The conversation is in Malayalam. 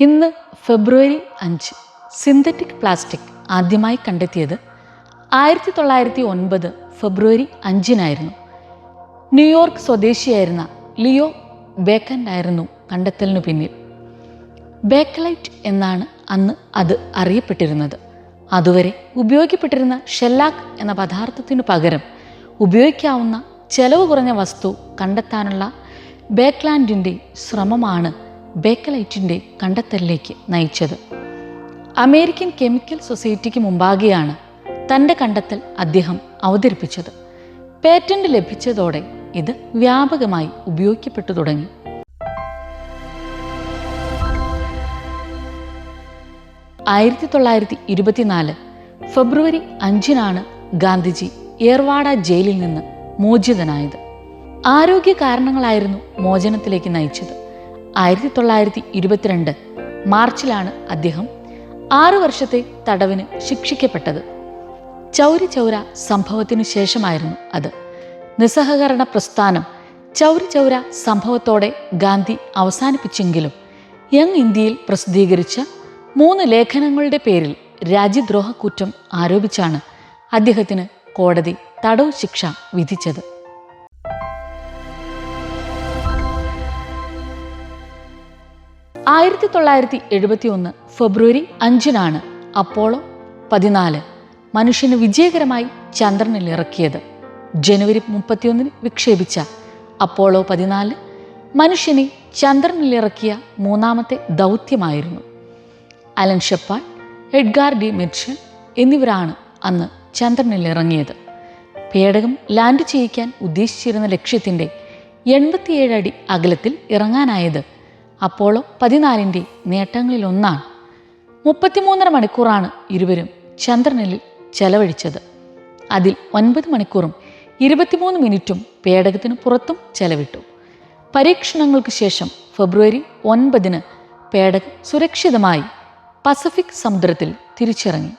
ഇന്ന് ഫെബ്രുവരി അഞ്ച്. സിന്തറ്റിക് പ്ലാസ്റ്റിക് ആദ്യമായി കണ്ടെത്തിയത് ആയിരത്തി തൊള്ളായിരത്തി ഒൻപത് ഫെബ്രുവരി അഞ്ചിനായിരുന്നു. ന്യൂയോർക്ക് സ്വദേശിയായിരുന്ന ലിയോ ബേക്കന്റായിരുന്നു കണ്ടെത്തലിനു പിന്നിൽ. ബേക്കലൈറ്റ് എന്നാണ് അന്ന് അത് അറിയപ്പെട്ടിരുന്നത്. അതുവരെ ഉപയോഗിക്കപ്പെട്ടിരുന്ന ഷെല്ലാക്ക് എന്ന പദാർത്ഥത്തിനു പകരം ഉപയോഗിക്കാവുന്ന ചെലവ് കുറഞ്ഞ വസ്തു കണ്ടെത്താനുള്ള ബേക്ക്ലാൻഡിന്റെ ശ്രമമാണ് ബേക്കലൈറ്റിന്റെ കണ്ടെത്തലിലേക്ക് നയിച്ചത്. അമേരിക്കൻ കെമിക്കൽ സൊസൈറ്റിക്ക് മുമ്പാകെയാണ് തന്റെ കണ്ടെത്തൽ അദ്ദേഹം അവതരിപ്പിച്ചത്. പേറ്റന്റ് ലഭിച്ചതോടെ ഇത് വ്യാപകമായി ഉപയോഗിക്കപ്പെട്ടു തുടങ്ങി. ആയിരത്തി തൊള്ളായിരത്തി ഇരുപത്തിനാല് ഫെബ്രുവരി അഞ്ചിനാണ് ഗാന്ധിജി ഏർവാഡ ജയിലിൽ നിന്ന് മോചിതനായത്. ആരോഗ്യ കാരണങ്ങളായിരുന്നു മോചനത്തിലേക്ക് നയിച്ചത്. ആയിരത്തി തൊള്ളായിരത്തി ഇരുപത്തിരണ്ട് മാർച്ചിലാണ് അദ്ദേഹം ആറു വർഷത്തെ തടവിന് ശിക്ഷിക്കപ്പെട്ടത്. ചൗരി ചൗര സംഭവത്തിനു ശേഷമായിരുന്നു അത്. നിസ്സഹകരണ പ്രസ്ഥാനം ചൗരി ചൗര സംഭവത്തോടെ ഗാന്ധി അവസാനിപ്പിച്ചെങ്കിലും യങ് ഇന്ത്യയിൽ പ്രസിദ്ധീകരിച്ച മൂന്ന് ലേഖനങ്ങളുടെ പേരിൽ രാജ്യദ്രോഹ കുറ്റം ആരോപിച്ചാണ് അദ്ദേഹത്തിന് കോടതി തടവ് ശിക്ഷ വിധിച്ചത്. ആയിരത്തി തൊള്ളായിരത്തി എഴുപത്തി ഒന്ന് ഫെബ്രുവരി അഞ്ചിനാണ് അപ്പോളോ പതിനാല് മനുഷ്യന് വിജയകരമായി ചന്ദ്രനിൽ ഇറക്കിയത്. ജനുവരി മുപ്പത്തിയൊന്നിന് വിക്ഷേപിച്ച അപ്പോളോ പതിനാല് മനുഷ്യനെ ചന്ദ്രനിൽ ഇറക്കിയ മൂന്നാമത്തെ ദൗത്യമായിരുന്നു. Alan Shepard Edgar D Mitchell എന്നിവരാണ് അന്ന് ചന്ദ്രനിൽ ഇറങ്ങിയത്. പേടകം ലാൻഡ് ചെയ്യിക്കാൻ ഉദ്ദേശിച്ചിരുന്ന ലക്ഷ്യത്തിന്റെ എൺപത്തിയേഴ് അടി അകലത്തിൽ ഇറങ്ങാനായത് അപ്പോളോ പതിനാലിന്റെ നേട്ടങ്ങളിലൊന്നാണ്. മുപ്പത്തിമൂന്നര മണിക്കൂറാണ് ഇരുവരും ചന്ദ്രനിൽ ചെലവഴിച്ചത്. അതിൽ ഒൻപത് മണിക്കൂറും ഇരുപത്തിമൂന്ന് മിനിറ്റും പേടകത്തിന് പുറത്തും ചെലവിട്ടു. പരീക്ഷണങ്ങൾക്ക് ശേഷം ഫെബ്രുവരി ഒൻപതിന് പേടകം സുരക്ഷിതമായി പസഫിക് സമുദ്രത്തിൽ തിരിച്ചിറങ്ങി.